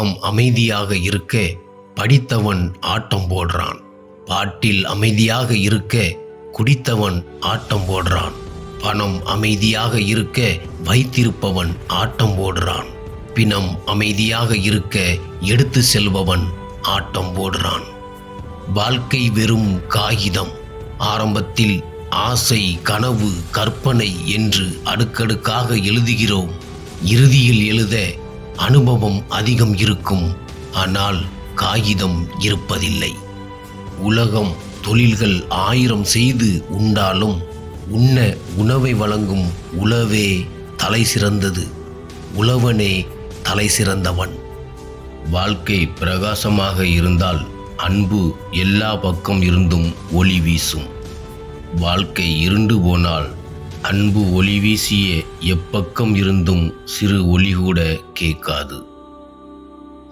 உலகம் அமைதியாக இருக்க படித்தவன் ஆட்டம் போடுறான். பாட்டில் அமைதியாக இருக்க குடித்தவன் ஆட்டம் போடுறான். பணம் அமைதியாக இருக்க வைத்திருப்பவன் ஆட்டம் போடுறான். பிணம் அமைதியாக இருக்க எடுத்து செல்பவன் ஆட்டம் போடுறான். வாழ்க்கை வெறும் காகிதம். ஆரம்பத்தில் ஆசை கனவு கற்பனை என்று அடுக்கடுக்காக எழுதுகிறோம். இறுதியில் எழுத அனுபவம் அதிகம் இருக்கும் ஆனால் காகிதம் இருப்பதில்லை. உலகம் தொழில்கள் ஆயிரம் செய்து உண்டாலும் உண்ண உணவை வழங்கும் உழவே தலை சிறந்தது. உழவனே தலை சிறந்தவன். வாழ்க்கை பிரகாசமாக இருந்தால் அன்பு எல்லா பக்கம் இருந்தும் ஒளி வீசும். வாழ்க்கை இருண்டு போனால் அன்பு ஒளி வீசிய எப்பக்கம் இருந்தும் சிறு ஒளி கூட கேட்காது.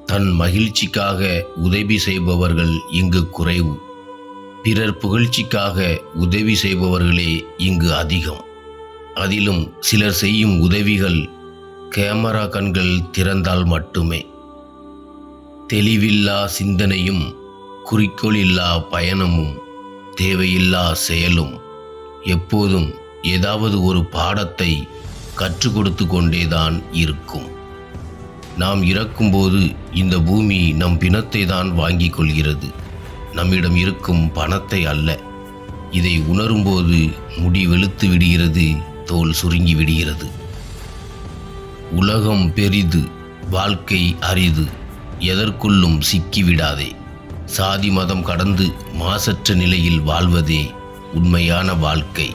தன் மகிழ்ச்சிக்காக உதவி செய்பவர்கள் இங்கு குறைவு. பிறர் புகழ்ச்சிக்காக உதவி செய்பவர்களே இங்கு அதிகம். அதிலும் சிலர் செய்யும் உதவிகள் கேமரா கண்கள் திறந்தால் மட்டுமே. தெளிவில்லா சிந்தனையும் குறிக்கோள் இல்லா பயணமும் தேவையில்லா செயலும் எப்போதும் ஏதாவது ஒரு பாடத்தை கற்றுக் கொடுத்து கொண்டேதான் இருக்கும். நாம் இறக்கும்போது இந்த பூமி நம் பிணத்தை தான் வாங்கிக் கொள்கிறது. நம்மிடம் இருக்கும் பணத்தை அல்ல. இதை உணரும்போது முடி வெளுத்து விடுகிறது தோல் சுருங்கி விடுகிறது. உலகம் பெரிது வாழ்க்கை அரிது எதற்குள்ளும் சிக்கிவிடாதே சாதி மதம் கடந்து மாசற்ற நிலையில் வாழ்வதே உண்மையான வாழ்க்கை.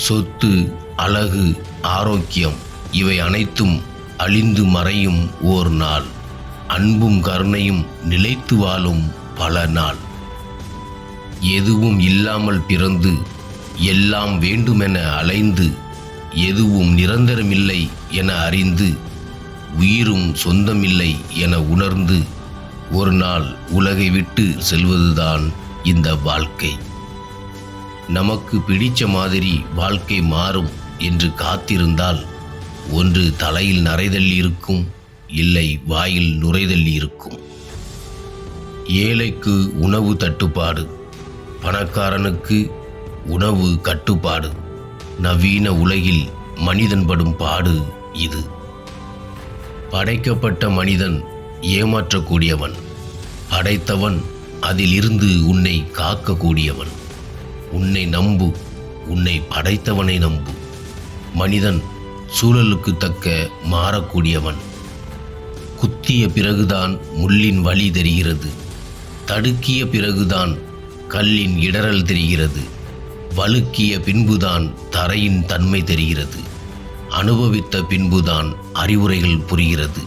சொத்து அழகு ஆரோக்கியம் இவை அனைத்தும் அழிந்து மறையும் ஓர் நாள். அன்பும் கருணையும் நிலைத்து வாழும் பல நாள். எதுவும் இல்லாமல் பிறந்து எல்லாம் வேண்டுமென அலைந்து எதுவும் நிரந்தரமில்லை என அறிந்து உயிரும் சொந்தமில்லை என உணர்ந்து ஒரு நாள் உலகை விட்டு செல்வதுதான் இந்த வாழ்க்கை. நமக்கு பிடித்த மாதிரி வாழ்க்கை மாறும் என்று காத்திருந்தால் ஒன்று தலையில் நரைதல் இருக்கும் இல்லை வாயில் நுரைதல் இருக்கும். ஏழைக்கு உணவு தட்டுப்பாடு பணக்காரனுக்கு உணவு கட்டுப்பாடு நவீன உலகில் மனிதன் படும் பாடு இது. படைக்கப்பட்ட மனிதன் ஏமாற்றக்கூடியவன் படைத்தவன் அதிலிருந்து உன்னை காக்கக்கூடியவன். உன்னை நம்பு உன்னை படைத்தவனை நம்பு. மனிதன் சூழலுக்கு தக்க மாறக்கூடியவன். குத்திய பிறகுதான் முள்ளின் வலி தெரிகிறது. தடுக்கிய பிறகுதான் கல்லின் இடறல் தெரிகிறது. வழுக்கிய பின்புதான் தரையின் தன்மை தெரிகிறது. அனுபவித்த பின்புதான் அறிவுரைகள் புரிகிறது.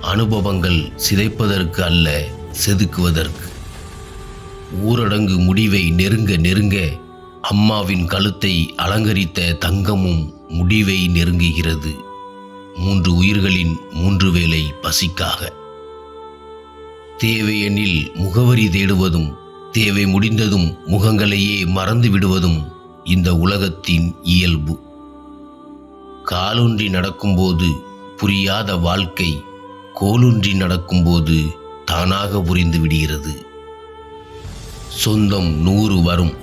அனுபவங்கள் சிதைப்பதற்கு அல்ல செதுக்குவதற்கு. ஊரடங்கு முடிவை நெருங்க நெருங்க அம்மாவின் கழுத்தை அலங்கரித்த தங்கமும் முடிவை நெருங்குகிறது. மூன்று உயிர்களின் மூன்று வேளை பசிக்காக. தேவையெனில் முகவரி தேடுவதும் தேவை முடிந்ததும் முகங்களையே மறந்து விடுவதும் இந்த உலகத்தின் இயல்பு. காலொன்றி நடக்கும்போது புரியாத வாழ்க்கை கோலொன்றி நடக்கும்போது தானாக புரிந்து விடுகிறது. சொந்தம் நூறு வரும்.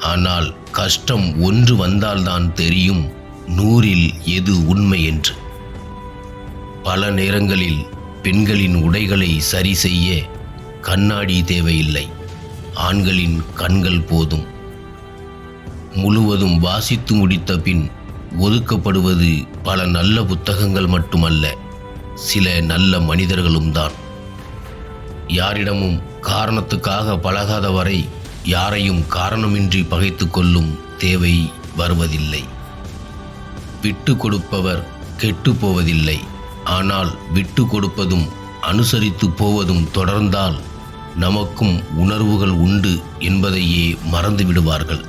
ஆனால் கஷ்டம் ஒன்று வந்தால்தான் தெரியும் நூறில் எது உண்மை என்று. பல நேரங்களில் பெண்களின் உடைகளை சரி செய்ய கண்ணாடி தேவையில்லை. ஆண்களின் கண்கள் போதும். முழுவதும் வாசித்து முடித்த பின் ஒதுக்கப்படுவது பல நல்ல புத்தகங்கள் மட்டுமல்ல சில நல்ல மனிதர்களும் தான் யாரிடமும் காரணத்துக்காக பழகாத வரை யாரையும் காரணமின்றி பகைத்து கொள்ளும் தேவை வருவதில்லை. விட்டு கொடுப்பவர் கெட்டு போவதில்லை. ஆனால் விட்டு கொடுப்பதும் அனுசரித்து போவதும் தொடர்ந்தால் நமக்கும் உணர்வுகள் உண்டு என்பதையே மறந்து விடுவார்கள்